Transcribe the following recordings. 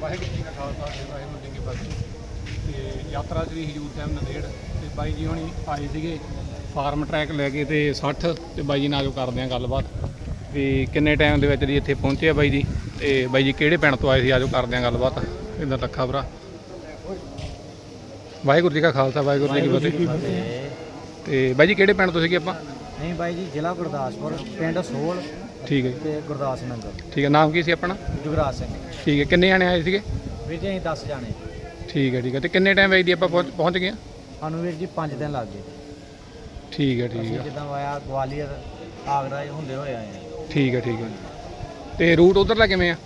ਵਾਹਿਗੁਰੂ ਜੀ ਕਾ ਖਾਲਸਾ ਤੇ ਵਾਹਿਗੁਰੂ ਜੀ ਕੀ ਫਤਿਹ। ਤੇ ਯਾਤਰਾ ਸ੍ਰੀ ਹਜੂਰ ਸਾਹਿਬ ਨੰਦੇੜ ਤੇ ਬਾਈ ਜੀ ਹੁਣੀ ਆਏ ਸੀਗੇ ਫਾਰਮ ਟਰੈਕ ਲੈ ਕੇ ਤੇ 60 ਤੇ ਬਾਈ ਜੀ ਨਾਲ ਜੋ ਕਰਦੇ ਆ ਗੱਲਬਾਤ। ਵੀ ਕਿੰਨੇ ਟਾਈਮ ਦੇ ਵਿੱਚ ਜੀ ਇੱਥੇ ਪਹੁੰਚੇ ਆ ਬਾਈ ਜੀ? ਤੇ ਬਾਈ ਜੀ ਕਿਹੜੇ ਪਿੰਡ ਤੋਂ ਆਏ ਸੀ? ਆਜੋ ਕਰਦੇ ਆ ਗੱਲਬਾਤ। ਇਦਾਂ ਲੱਖਾ ਭਰਾ। ਵਾਹਿਗੁਰੂ ਜੀ ਕਾ ਖਾਲਸਾ ਵਾਹਿਗੁਰੂ ਜੀ ਕੀ ਫਤਿਹ। ਤੇ ਬਾਈ ਜੀ ਕਿਹੜੇ ਪਿੰਡ ਤੋਂ ਸੀਗੇ ਆਪਾਂ? ਨਹੀਂ ਬਾਈ ਜੀ ਜ਼ਿਲ੍ਹਾ ਗੁਰਦਾਸਪੁਰ ਪਿੰਡ ਸੋਲ ਠੀਕ ਹੈ ਜੀ। ਤੇ ਗੁਰਦਾਸ ਨੰਗਲ ਠੀਕ ਹੈ ਨਾਮ ਕੀ ਸੀ ਆਪਣਾ? ਜੁਗਰਾਜ ਸਿੰਘ। ਠੀਕ ਹੈ ਕਿੰਨੇ ਜਾਣੇ ਆਏ ਸੀਗੇ? ਵੀਰ ਜੀ ਅਸੀਂ 10 ਜਾਣੇ। ਠੀਕ ਹੈ ਠੀਕ ਹੈ। ਤੇ ਕਿੰਨੇ ਟਾਈਮ ਵਿੱਚ ਦੀ ਆਪਾਂ ਪਹੁੰਚ ਪਹੁੰਚ ਗਏ ਆ? ਸਾਨੂੰ ਵੀਰ ਜੀ 5 ਦਿਨ ਲੱਗ ਗਏ। ਠੀਕ ਹੈ ਠੀਕ ਅਸੀਂ ਹੈ। ਜਿੱਦਾਂ ਆਇਆ ਗਵਾਲੀਅਰ ਆਗਰਾ ਇਹ ਹੁੰਦੇ ਹੋਏ ਆਏ ਆ। ਠੀਕ ਹੈ ਠੀਕ ਹੈ। ਤੇ ਰੂਟ ਉਧਰਲਾ ਕਿਵੇਂ ਆ?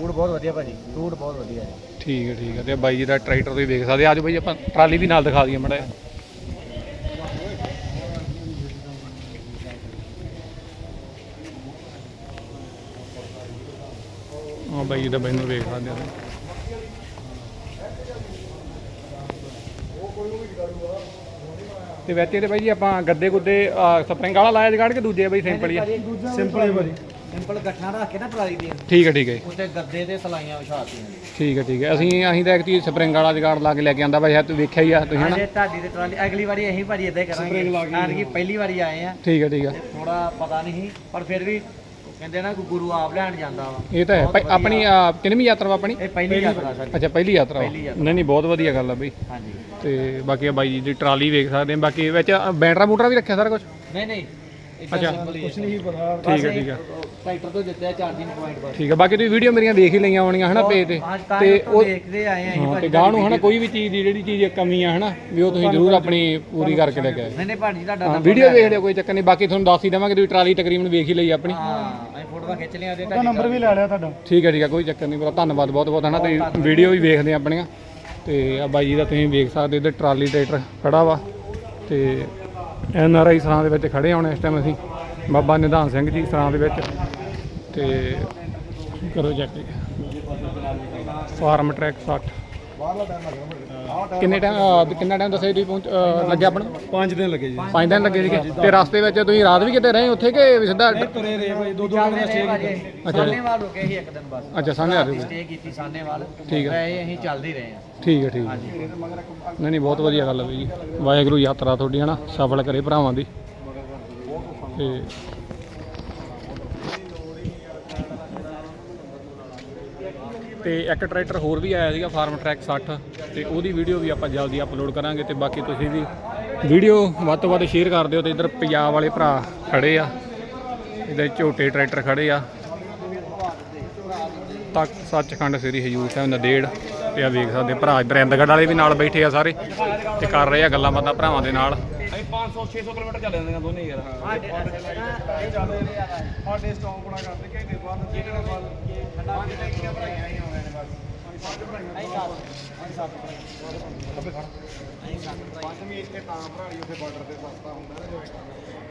ਰੂਟ ਬਹੁਤ ਵਧੀਆ ਭਾਜੀ ਰੂਟ ਬਹੁਤ ਵਧੀਆ ਹੈ। ਠੀਕ ਹੈ ਠੀਕ ਹੈ। ਤੇ ਬਾਈ ਜੀ ਦਾ ਟਰੈਕਟਰ ਤੁਸੀਂ ਵੇਖ ਸਕਦੇ ਆ। ਆਜੋ ਬਾਈ ਆਪਾਂ ਟਰਾਲੀ ਵੀ ਨਾਲ ਦਿਖਾ ਦਈਏ ਮੜਾ ਬਾਈ ਦਾ ਬਾਈ ਨੂੰ ਵੇਖ ਸਕਦੇ ਆ। ਤੇ ਵਿੱਚ ਇਹਦੇ ਬਾਈ ਜੀ ਆਪਾਂ ਗੱਦੇ ਗੁੱਦੇ ਸਪਰਿੰਗ ਵਾਲਾ ਲਾਇਆ ਜਗਾੜ ਕੇ ਦੂਜੇ ਬਾਈ ਸਿੰਪਲ ਹੀ ਆ? ਸਿੰਪਲ ਹੈ ਭਾਜੀ। ਸਿੰਪਲ ਗੱਠਾਂ ਰੱਖ ਕੇ ਨਾ ਟਰਾਲੀ ਦੀ ਠੀਕ ਹੈ ਠੀਕ ਹੈ ਉੱਤੇ ਗੱਦੇ ਤੇ ਸਲਾਈਆਂ ਵਿਛਾਤੀਆਂ ਠੀਕ ਹੈ ਠੀਕ ਹੈ ਅਸੀਂ ਅਸੀਂ ਤਾਂ ਇੱਕ ਚੀਜ਼ ਸਪਰਿੰਗ ਵਾਲਾ ਜਗਾੜ ਲਾ ਕੇ ਲੈ ਕੇ ਆਂਦਾ ਬਾਈ ਤੂੰ ਵੇਖਿਆ ਹੀ ਆ ਤੁਸੀਂ ਹਨਾ? ਅਜੇ ਢਾਡੀ ਤੇ ਟਰਾਲੀ ਅਗਲੀ ਵਾਰੀ ਅਸੀਂ ਭਾਜੀ ਇਦਾਂ ਹੀ ਕਰਾਂਗੇ। ਐਤਕੀ ਪਹਿਲੀ ਵਾਰੀ ਆਏ ਆ। ਠੀਕ ਹੈ ਠੀਕ ਹੈ ਥੋੜਾ ਪਤਾ ਨਹੀਂ ਪਰ ਫਿਰ ਵੀ ਕਹਿੰਦੇ ਨਾ ਕਿ ਗੁਰੂ ਆਪ ਲੈਣ ਜਾਂਦਾ ਵਾ। ਇਹ ਤਾਂ ਹੈ। ਭਾਈ ਆਪਣੀ ਆ, ਕਿੰਨਵੀਂ ਯਾਤਰਾ ਵਾ ਆਪਣੀ? ਇਹ ਪਹਿਲੀ ਯਾਤਰਾ ਸਾਡੀ। ਅੱਛਾ ਪਹਿਲੀ ਯਾਤਰਾ ਵਾ। ਪਹਿਲੀ ਯਾਤਰਾ। ਨਹੀਂ ਨਹੀਂ ਬਹੁਤ ਵਧੀਆ ਗੱਲ ਆ ਬਈ। ਹਾਂਜੀ। ਤੇ ਬਾਕੀ ਆ ਬਾਈ ਜੀ ਦੀ ਟਰਾਲੀ ਵੇਖ ਸਕਦੇ ਆ। ਬਾਕੀ ਵਿੱਚ ਬੈਟਰਾ ਬੂਟਰਾ ਵੀ ਰੱਖਿਆ ਸਾਰਾ ਕੁਝ ਨਹੀਂ ਨਹੀਂ। ਅੱਛਾ। ਕੁਝ ਨਹੀਂ ਪਤਾ। ਠੀਕ ਹੈ ਠੀਕ ਹੈ। ਟਰੈਕਟਰ ਤੋਂ ਦਿੱਤੇ ਆ ਚਾਰਜਿੰਗ ਪੁਆਇੰਟ ਬਸ। ਠੀਕ ਹੈ ਬਾਕੀ ਤੁਸੀਂ ਵੀਡੀਓ ਮੇਰੀਆਂ ਦੇਖ ਹੀ ਲਈਆਂ ਹੋਣੀਆਂ ਹਨਾ ਪੇਜ ਤੇ। ਤਾਂ ਉਹ ਦੇਖਦੇ ਆਏ ਆ ਅਸੀਂ ਹਾਂ ਤੇ ਗਾਹ ਨੂੰ ਹਨਾ ਕੋਈ ਵੀ ਚੀਜ਼ ਦੀ ਜਿਹੜੀ ਚੀਜ਼ ਕਮੀ ਆ ਹਨਾ ਵੀ ਉਹ ਤੁਸੀਂ ਜ਼ਰੂਰ ਆਪਣੀ ਪੂਰੀ ਕਰਕੇ ਲੈ ਕੇ ਆਏ ਨਹੀਂ ਨਹੀਂ ਭਾਜੀ ਤੁਹਾਡਾ ਵੀਡੀਓ ਵੇਖ ਲਿਓ। ਕੋਈ ਚੱਕਰ ਨਹੀਂ ਬਾਕੀ ਤੁਹਾਨੂੰ ਦੱਸ ਹੀ ਦੇਵਾਂਗੇ ਤੁਸੀਂ ਟਰਾਲੀ ਤਕਰੀਬਨ ਵੇਖ ਹੀ ਲਈ ਆਪਣੀ। ਹਾਂ ਅਸੀਂ ਫੋਟੋਆਂ ਖਿੱਚ ਲਿਆ ਤੇ ਤੁਹਾਡਾ ਨੰਬਰ ਵੀ ਲੈ ਲਿਆ ਤੁਹਾਡਾ। ਠੀਕ ਹੈ ਠੀਕ ਹੈ ਕੋਈ ਚੱਕਰ ਨਹੀਂ ਭਰਾ ਧੰਨਵਾਦ ਬਹੁਤ ਬਹੁਤ ਹਨਾ ਤੁਸੀਂ ਵੀਡੀਓ ਵੀ ਵੇਖਦੇ ਆ ਆਪਣੀਆਂ। ਤੇ ਆ ਬਾਈ ਜੀ ਦਾ ਤੁਸੀਂ ਵੇਖ ਸਕਦੇ ਇੱਧਰ ਟਰਾਲੀ ਟਰੈਕਟਰ ਖੜਾ ਵਾ। ਤੇ ਐਨ ਆਰ ਆਈ ਸਰਾਂ ਦੇ ਵਿੱਚ ਖੜੇ ਹੋਣੇ ਇਸ ਟਾਈਮ ਅਸੀਂ। ਬਾਬਾ ਨਿਧਾਨ ਸਿੰਘ ਜੀ ਸਰਾਂ ਦੇ ਵਿੱਚ। ਤੇ ਕਰੋ ਚੈੱਕ ਫਾਰਮ ਟਰੈਕ 60 ਕਿੰਨੇ ਟਾਈਮ ਕਿੰਨਾ ਟਾਈਮ ਦੱਸਿਆ ਤੁਸੀਂ ਪਹੁੰਚ ਅਹ, ਲੱਗਿਆ ਆਪਣਾ? 5 ਦਿਨ ਲੱਗੇ ਜੀ। ਪੰਜ ਦਿਨ ਲੱਗੇ ਸੀਗੇ ਤੇ ਰਸਤੇ ਵਿੱਚ ਤੁਸੀਂ ਰਾਤ ਵੀ ਕਿਤੇ ਰਹੇ ਉੱਥੇ ਕਿ ਵੀ ਸਿੱਧਾ ਤੁਰੇ ਰਹੇ ਭਾਈ ਦੋ ਦੋ ਦਿਨ ਰਹੇ ਸਟੇ ਭਾਜੀ। ਅੱਛਾ। ਸਾਨੇਵਾਲ ਰੁਕੇ ਸੀ ਇੱਕ ਦਿਨ ਬਸ। ਅੱਛਾ ਰਹੇ ਸਟੇ ਕੀਤੀ ਸਾਨੇਵਾਲ ਠੀਕ ਹੈ। ਵੈਸੇ ਅਸੀਂ ਚੱਲਦੇ ਹੀ ਰਹੇ ਹਾਂ। ਠੀਕ ਹੈ ਠੀਕ ਹੈ। ਹਾਂਜੀ। ਨਹੀਂ ਨਹੀਂ ਬਹੁਤ ਵਧੀਆ ਗੱਲ ਹੈ ਬਈ ਜੀ। ਵਾਹਿਗੁਰੂ ਯਾਤਰਾ ਤੁਹਾਡੀ ਹਨਾ? ਸਫਲ ਕਰੇ ਭਰਾਵਾਂ ਦੀ। ਤੇ ਤੇ ਇੱਕ ਟਰੈਕਟਰ ਹੋਰ ਵੀ ਆਇਆ ਸੀਗਾ ਫਾਰਮ ਟਰੈਕ 60 ਤੇ ਉਹਦੀ ਵੀਡੀਓ ਵੀ ਆਪਾਂ ਜਲਦੀ ਅਪਲੋਡ ਕਰਾਂਗੇ ਤੇ ਬਾਕੀ ਤੁਸੀਂ ਵੀ ਵੀਡੀਓ ਵੱਧ ਤੋਂ ਵੱਧ ਸ਼ੇਅਰ ਕਰ ਦਿਓ ਤੇ ਇੱਧਰ ਪੰਜਾਬ ਵਾਲੇ ਭਰਾ ਖੜੇ ਆ। ਇਹਦੇ ਝੋਟੇ ਟਰੈਕਟਰ ਖੜੇ ਆ। ਤੱਕ ਸੱਚਖੰਡ ਸ੍ਰੀ ਹਜੂਰ ਸਾਹਿਬ ਨਦੇੜ। ਤੇ ਆ ਵੇਖ ਸਕਦੇ ਭਰਾ ਇੱਧਰ ਇੰਦਗੜ ਵਾਲੇ ਵੀ ਨਾਲ ਬੈਠੇ ਆ ਸਾਰੇ ਤੇ ਕਰ ਰਹੇ ਆ ਗੱਲਾਂ ਬਾਤਾਂ ਭਰਾਵਾਂ ਦੇ ਨਾਲ। ਅਸੀਂ 500 600 ਕਿਲੋਮੀਟਰ ਚੱਲ ਜਾਂਦੇ ਦੋਨੇ ਯਾਰ। ਸਾਡੇ ਸਟਾਪ ਬਣਾ ਕਰਦੇ ਘੰਟੇ ਬਾਅਦ ਜਿਹੜੇ ਬਾਅਦ ਪੰਜ ਟੈਂਕੀਆਂ ਭਰਾਈਆਂ ਹੀ ਆਉਂਦੇ ਨੇ ਬਸ ਇੱਥੇ ਤਾਂ ਭਰਾਲੀ ਉੱਥੇ ਬਾਰਡਰ ਤੇ ਸਸਤਾ ਹੁੰਦਾ ਨਾ ਜਿਵੇਂ